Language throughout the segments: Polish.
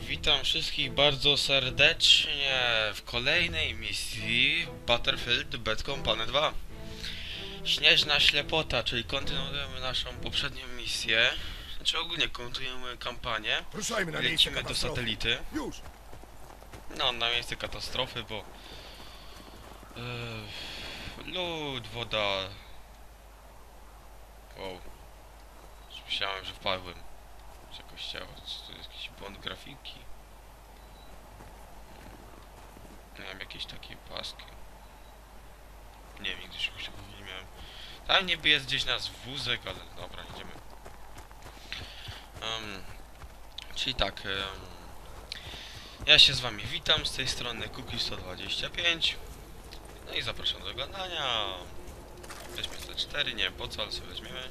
Witam wszystkich bardzo serdecznie w kolejnej misji Battlefield Bad Company 2. Śnieżna ślepota, czyli kontynuujemy naszą poprzednią misję. Znaczy ogólnie kontynuujemy kampanię. Ruszajmy na Lecimy do satelity. Już! No, na miejsce katastrofy, bo... Yy, lód, woda... Wow. Myślałem, że wpadłem z jakoś ciała. Czy to jest jakiś błąd grafiki? Wiem, jakieś takie paski. Nie wiem, nigdy takiego nie miałem. Tam niby jest gdzieś nas wózek, ale dobra, idziemy. Um, czyli tak, em, ja się z wami witam, z tej strony Cookie125 No i zapraszam do oglądania Weźmy C4, nie wiem po co, ale sobie weźmiemy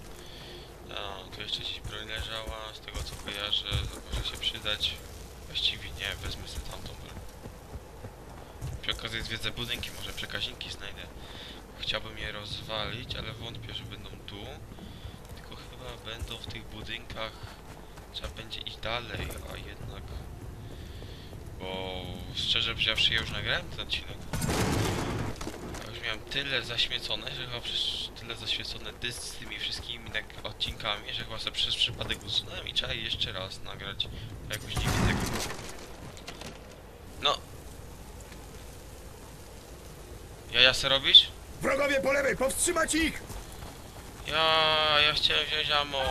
a, Tu jeszcze gdzieś broń leżała, z tego co kojarzę, może się przydać. Właściwie nie, wezmę sobie tamtą broń. Przy okazji zwiedzę budynki, może przekaźniki znajdę. Chciałbym je rozwalić, ale wątpię, że będą tu. Tylko chyba będą w tych budynkach. Trzeba będzie iść dalej, a jednak bo szczerze powiedziawszy ja już nagrałem ten odcinek. Miałem tyle zaśmiecone, że chyba przecież tyle zaświecone dysk z tymi wszystkimi tak odcinkami, że chyba sobie przez przypadek usunąłem i trzeba jeszcze raz nagrać. Jakoś nie widzę tego. No. Ja ja se robisz? Wrogowie po lewej, powstrzymać ich! Ja ja chciałem wziąć ammo.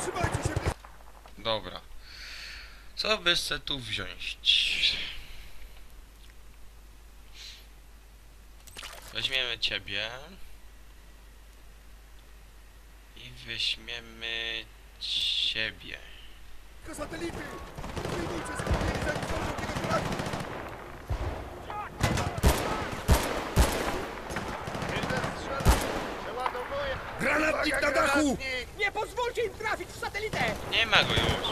Trzymajcie się! Dobra. Co by se tu wziąć? Weźmiemy ciebie. I weźmiemy ciebie. Satelity! Wyjmijcie z pomiędzy, zanim zdążą tego Polaków! Granatnik na dachu! Nie pozwólcie im trafić w satelitę! Nie ma go już.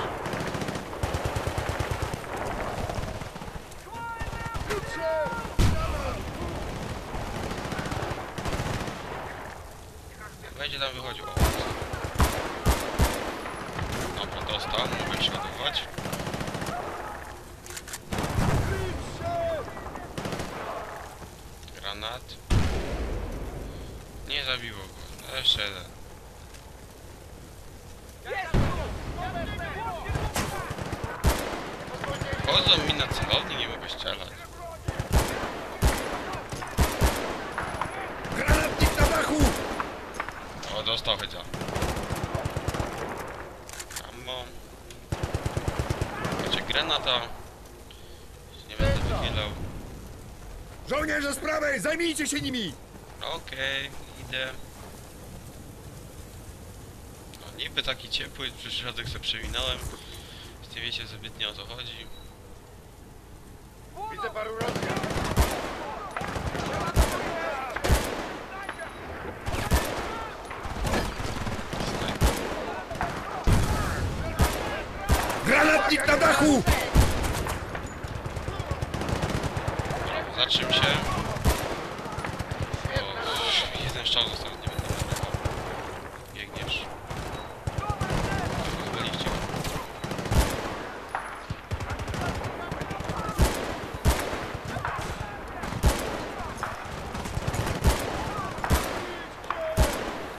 Będzie tam wychodził. O. Dobra, dostał, mogę przeładować. Granat. Nie zabiło go. No, Jeszcze jeden. Chodzą mi na celowni, nie mogę strzelać. Granatnik na dachu! O, dostał chyba. Ammo. Macie granata. Nie będę wychylał. Żołnierze z prawej, zajmijcie się nimi! Okej, idę. No niby taki ciepły, przyszedek sobie przewinąłem. Nie wiecie zbytnio o co chodzi. Widzę paru rozmiar. Granatnik na dachu! Zatrzym się. O, jeden strzał został, nie będę nagrywał. Biegniesz. Pozwoliście.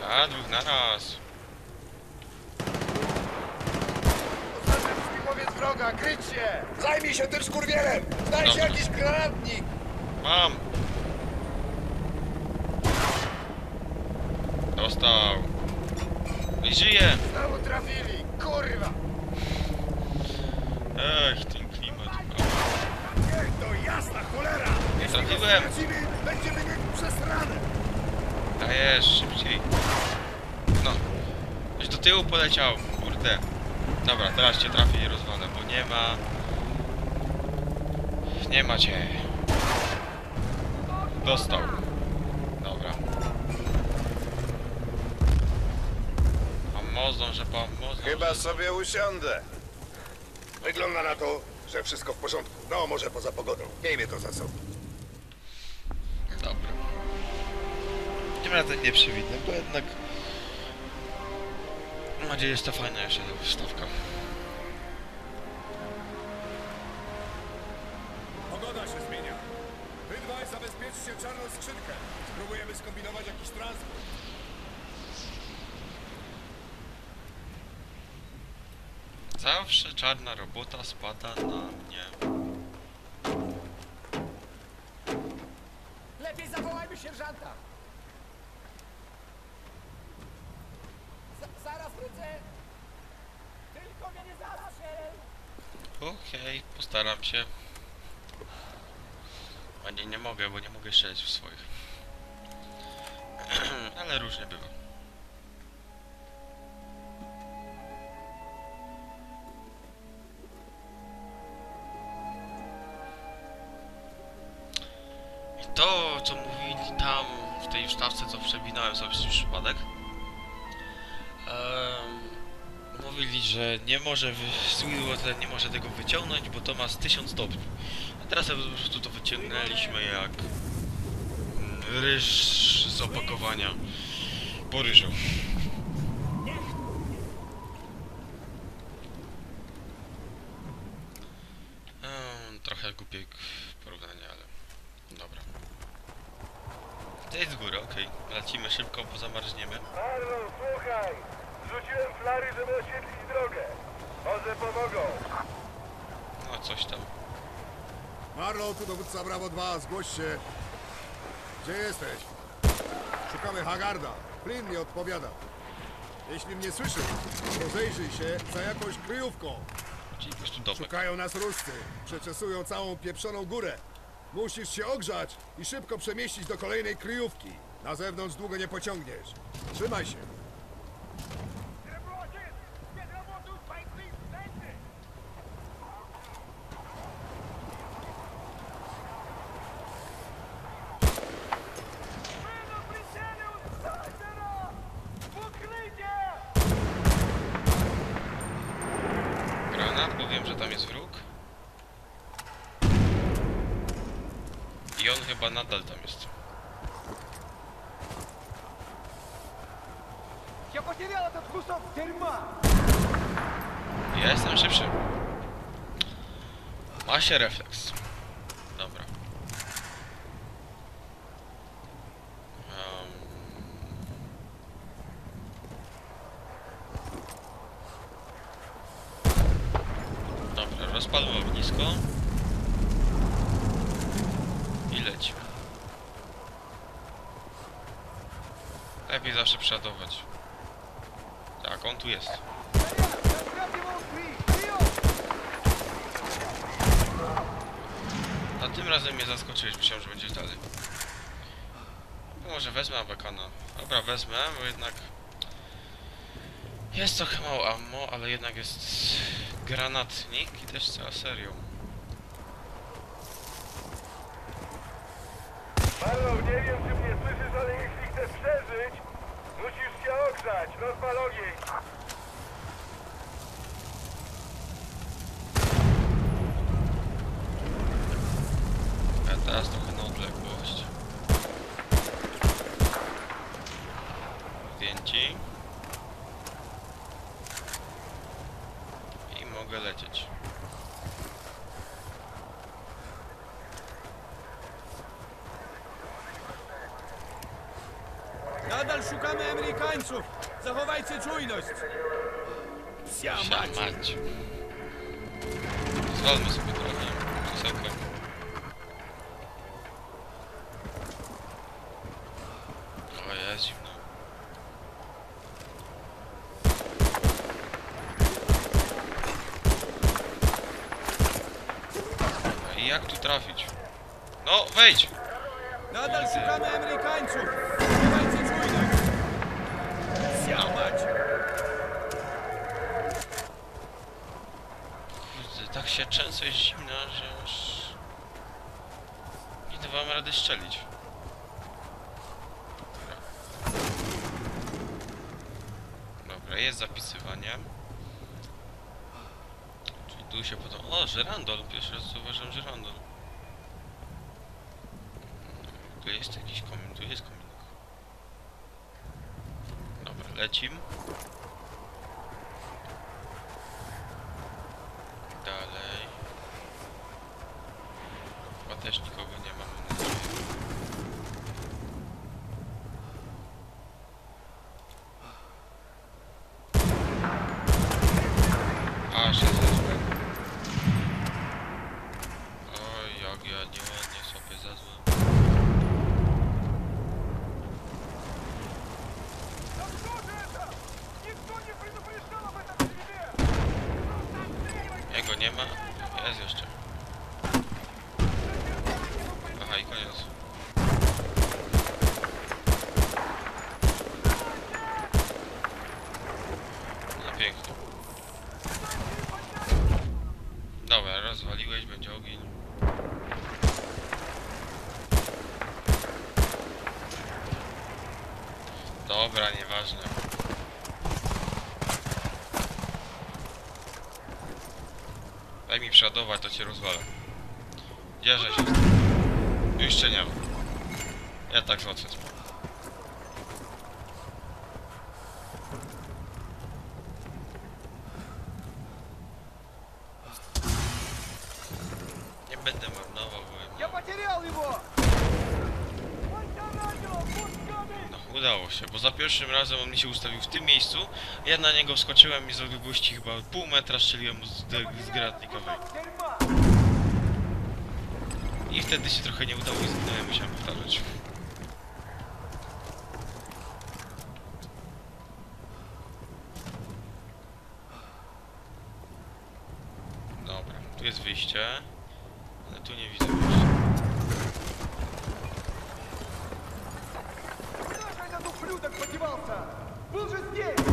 A, dwóch na raz. Powiedz wroga, kryć się! Zajmij się tym skurwielem! Znajdź Dobra. jakiś granatnik! Mam! Dostał. I żyje! Znowu trafili, kurwa! Ech, ten klimat. O, Niech to jasna cholera! Nie trafiłem! Stracimy, będziemy mieli przesrane! Dajesz, szybciej. No. Już do tyłu poleciał, kurde. Dobra, teraz cię trafię i rozwalę, bo nie ma... Nie ma cię. Dostał. Dobra. A mozą, że pan mozą. Chyba sobie usiądę. Wygląda na to, że wszystko w porządku. No, może poza pogodą. Miejmy to za sobą. tym razem nie przewidnę, bo jednak... Mam nadzieję, jest to fajna jeszcze ta wstawka. Pogoda się zmienia. Wy dwaj zabezpieczcie czarną skrzynkę. Spróbujemy skombinować jakiś transport. Zawsze czarna robota spada na mnie. Okej, postaram się. A nie, nie mogę, bo nie mogę strzelać w swoich. Ale różnie bywa. I to, co mówili tam w tej wstawce, co przewinąłem sobie przez przypadek, mówili, że nie może, Sweetwater nie może tego wyciągnąć, bo to ma z 1000 stopni. A teraz po prostu to wyciągnęliśmy jak ryż z opakowania po ryżu. Trochę głupie porównanie, ale dobra. To jest z góry, okej. Lecimy szybko, bo zamarzniemy. Słuchaj! Rzuciłem flary, żeby oświetlić drogę. Może pomogą. No coś tam. Marlow, tu dowódca Bravo 2, zgłoś się. Gdzie jesteś? Szukamy Hagarda. Flynn nie odpowiada. Jeśli mnie słyszy, rozejrzyj się za jakąś kryjówką. Czyli po prostu domek. Szukają nas Ruscy. Przeczesują całą pieprzoną górę. Musisz się ogrzać i szybko przemieścić do kolejnej kryjówki. Na zewnątrz długo nie pociągniesz. Trzymaj się. Granat, bo wiem, że tam jest wróg. I on chyba nadal tam jest. Я потерял этот кусок дерьма. Ja jestem szybszy. Ma się refleks. Rozpalmy ognisko. I lecimy. Lepiej zawsze przeładować. Tak, on tu jest. A tym razem mnie zaskoczyłeś, myślałem, że będziesz dalej. No Może wezmę Abekana. Dobra, wezmę, bo jednak... Jest trochę mało ammo, ale jednak jest granatnik i też cała serią. Arno, nie wiem, czy mnie słyszysz, ale jeśli chcesz przeżyć, musisz się ogrzać. Rozpal ogień. A teraz trochę na odległość. Zdjęci. I mogę lecieć. Nadal szukamy Amerykańców. Zachowajcie czujność. Psia Psia mać. mać. Zwalmy sobie trochę jest zimno. Dobra, I jak tu trafić? No, wejdź! Tak się często jest zimna, że aż... Nie dawałem rady strzelić. Dobra. Jest zapisywanie. Czyli tu się potem... O, żyrandol! Pierwszy raz zauważyłem żyrandol. Tu jest jakiś komin, tu jest kominek. Dobra, lecim. Nie Daj mi przeładować, to cię rozwalę. Dzierżę się. Jeszcze nie ma. Ja tak załatwię za pierwszym razem on mi się ustawił w tym miejscu, ja na niego skoczyłem i z odległości chyba pół metra strzeliłem mu z, z granatnikowej. I wtedy się trochę nie udało i zginąłem, musiałem powtarzać. Dobra, tu jest wyjście, ale tu nie widzę wyjścia. ублюдок подевался? Был же здесь!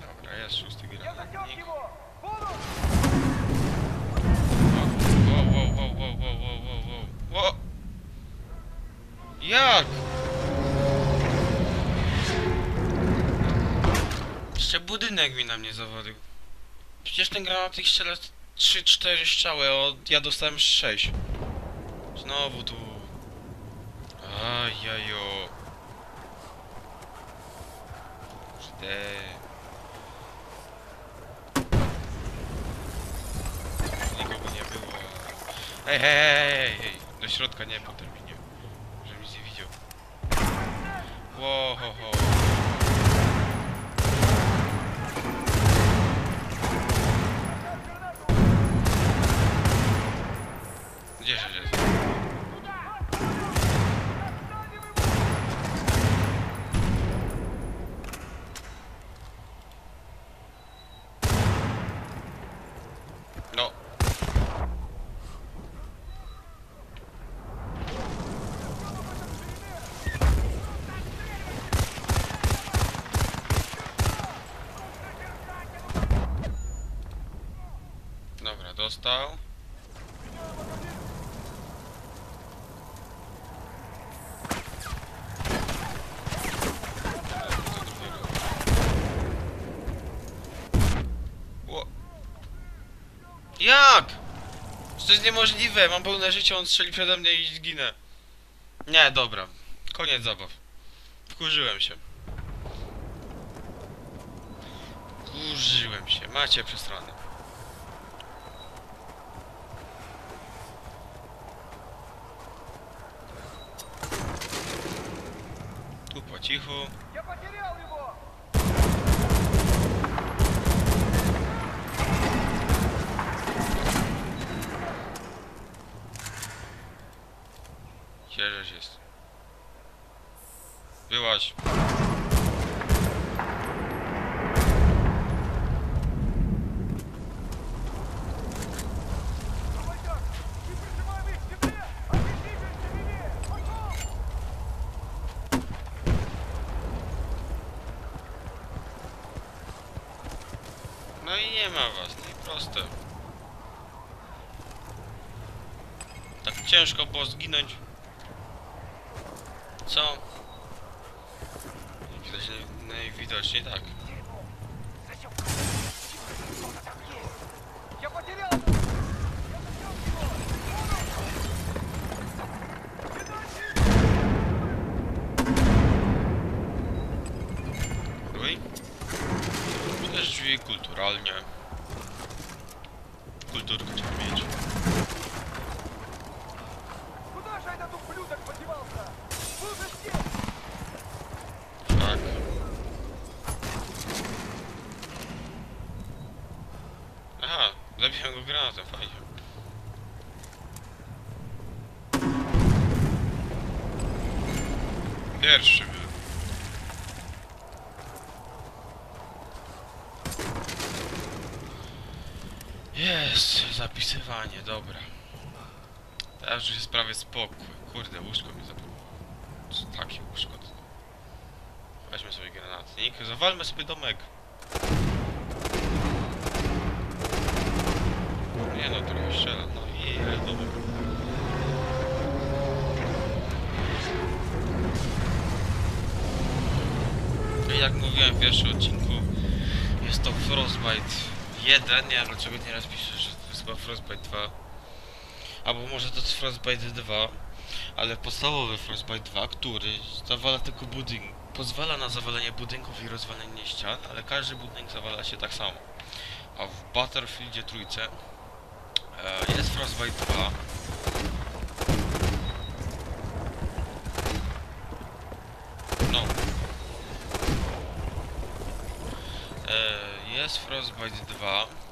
Dobra, jest szósty Я засек granatnik. его! Вон он! Wow, wow, wow, wow, wow, wow, wow, wow. Wo- Jak? Jeszcze budynek mi na mnie zawalił. Przecież ten granatnik strzela 3-4 strzały, a ja dostałem 6. Znowu tu. Ajajo. Cztery. Nikogo nie było. Hej, hej, hej, hej, hej. Do środka nie po terminie. Żebym nic nie widział. Ło, ho, ho. Gdzie się jest? No. Dobra, dostał. Ło. Jak? To jest niemożliwe, mam pełne życie, on strzeli przede mnie i zginę. Nie, dobra. Koniec zabaw. Wkurzyłem się. Wkurzyłem się. Macie przestranę. cichu, po cichu. Gdzie jest? Wyłaź. Nie ma was, no i proste. Tak ciężko było zginąć. Co? Widać, najwidoczniej tak. Drzwi kulturalnie. Kulturkę trzeba mieć. Jest, zapisywanie, dobra. Teraz już jest prawie spokój. Kurde, łóżko mi zabrało. Co Takie łóżko. Weźmy sobie granatnik, zawalmy sobie domek. Nie no, trochę strzela, no i domek. Jak mówiłem w pierwszym odcinku, jest to Frostbite 1, nie wiem dlaczego nieraz piszę, że chyba Frostbite 2. Albo może to jest Frostbite 2, ale podstawowy Frostbite 2, który zawala tylko budynek, pozwala na zawalenie budynków i rozwalenie ścian, ale każdy budynek zawala się tak samo. A w Battlefieldzie trójce e, jest Frostbite 2. No. E, jest Frostbite 2.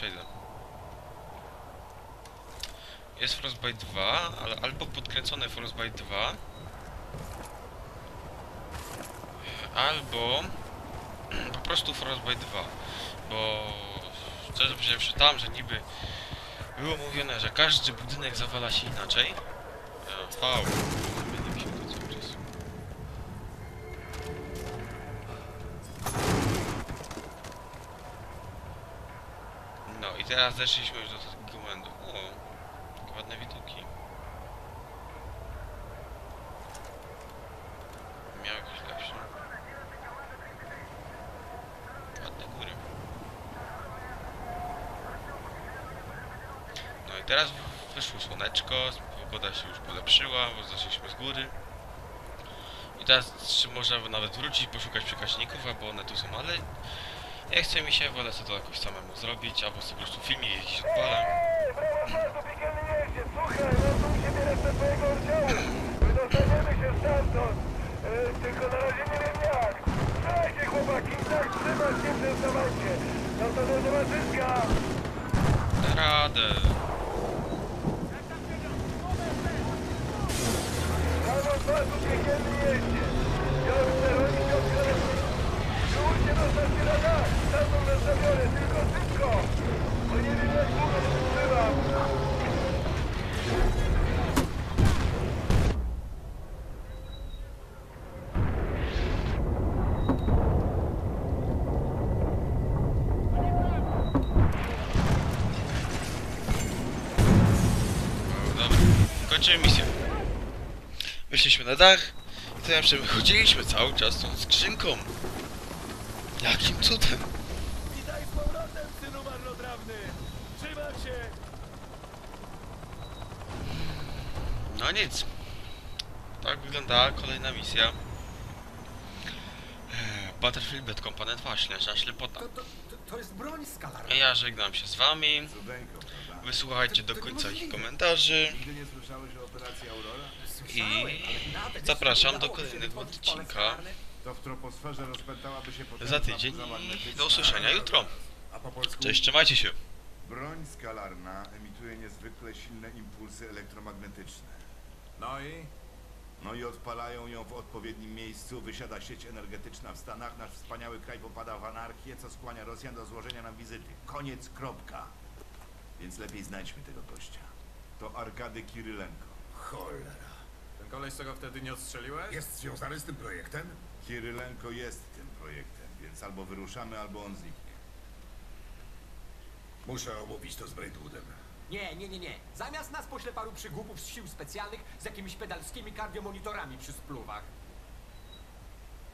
Przejdę. Jest Frostbite 2, ale albo podkręcone Frostbite 2, albo po prostu Frostbite 2, bo szczerze powiedziawszy tam, że niby było mówione, że każdy budynek zawala się inaczej. E, Wow, teraz zeszliśmy już do takiego momentu. O, ładne widoki. Miał jakieś lepsze. Ładne góry. No i teraz wyszło słoneczko, pogoda się już polepszyła, bo zeszliśmy z góry. I teraz czy można nawet wrócić, poszukać przekaźników, albo one tu są, ale nie chce mi się, wolę sobie to jakoś samemu zrobić, albo sobie po prostu filmik jakiś. E, tylko na razie nie wiem jak. Słuchajcie, chłopaki, tak trzymać się przez zawalcie. No to do zobaczyska. Radę. Brawo, bardzo piekielny jeździe. Ja chcę robić odbiorę. Spróbujcie dostać się na dach. Tam są nastawione, tylko szybko. Bo nie wiem jak długo to trzymam. Dobra, kończymy misję. Wyszliśmy na dach i to jeszcze wychodziliśmy cały czas tą skrzynką. Jakim cudem? Witaj z powrotem, synu marnotrawny! Trzymam się! No nic. Tak wyglądała kolejna misja. Eee, Battlefield Bad Company 2, śleża ślepota. To, to, to, jest broń skalarna. Ja żegnam się z wami. Cudeńko? Wysłuchajcie do końca ich komentarzy. Nawet zapraszam do kolejnego odcinka. Za tydzień i do usłyszenia jutro. A po polsku? Cześć, trzymajcie się. Broń skalarna emituje niezwykle silne impulsy elektromagnetyczne. No i? No i odpalają ją w odpowiednim miejscu, wysiada sieć energetyczna w Stanach, nasz wspaniały kraj popada w anarchię, co skłania Rosjan do złożenia nam wizyty. Koniec, kropka. Więc lepiej znajdźmy tego gościa. To Arkady Kirylenko. Cholera. Ten koleś, co go wtedy nie odstrzeliłeś? Jest związany z tym projektem? Kirylenko jest tym projektem, więc albo wyruszamy, albo on zniknie. Muszę omówić to z Braidwoodem. Nie, nie, nie, nie. Zamiast nas pośle paru przygłupów z sił specjalnych z jakimiś pedalskimi kardiomonitorami przy spluwach.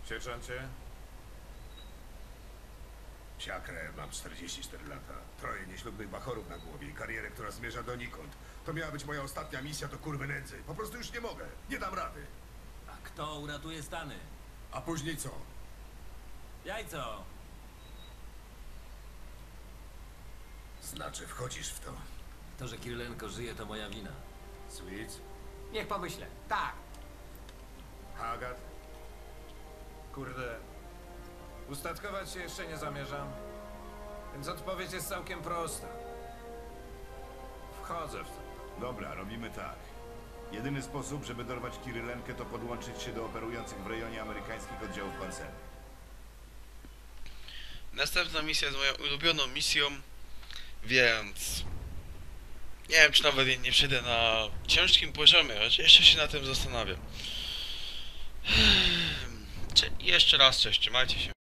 Sierżancie? Siakrę, mam 44 lata. Troje nieślubnych bachorów na głowie i karierę, która zmierza donikąd. To miała być moja ostatnia misja do kurwy nędzy. Po prostu już nie mogę. Nie dam rady. A kto uratuje Stany? A później co? Jajco! Znaczy, wchodzisz w to. To, że Kirylenko żyje, to moja wina. Sweet? Niech pomyślę. Tak. Hagat? Kurde. Ustatkować się jeszcze nie zamierzam. Więc odpowiedź jest całkiem prosta. Wchodzę w to. Dobra, robimy tak. Jedyny sposób, żeby dorwać Kirylenkę, to podłączyć się do operujących w rejonie amerykańskich oddziałów pancernych. Następna misja jest moją ulubioną misją, więc nie wiem, czy nawet jej nie przejdę na ciężkim poziomie, choć jeszcze się na tym zastanawiam. Cze- Jeszcze raz cześć, trzymajcie się.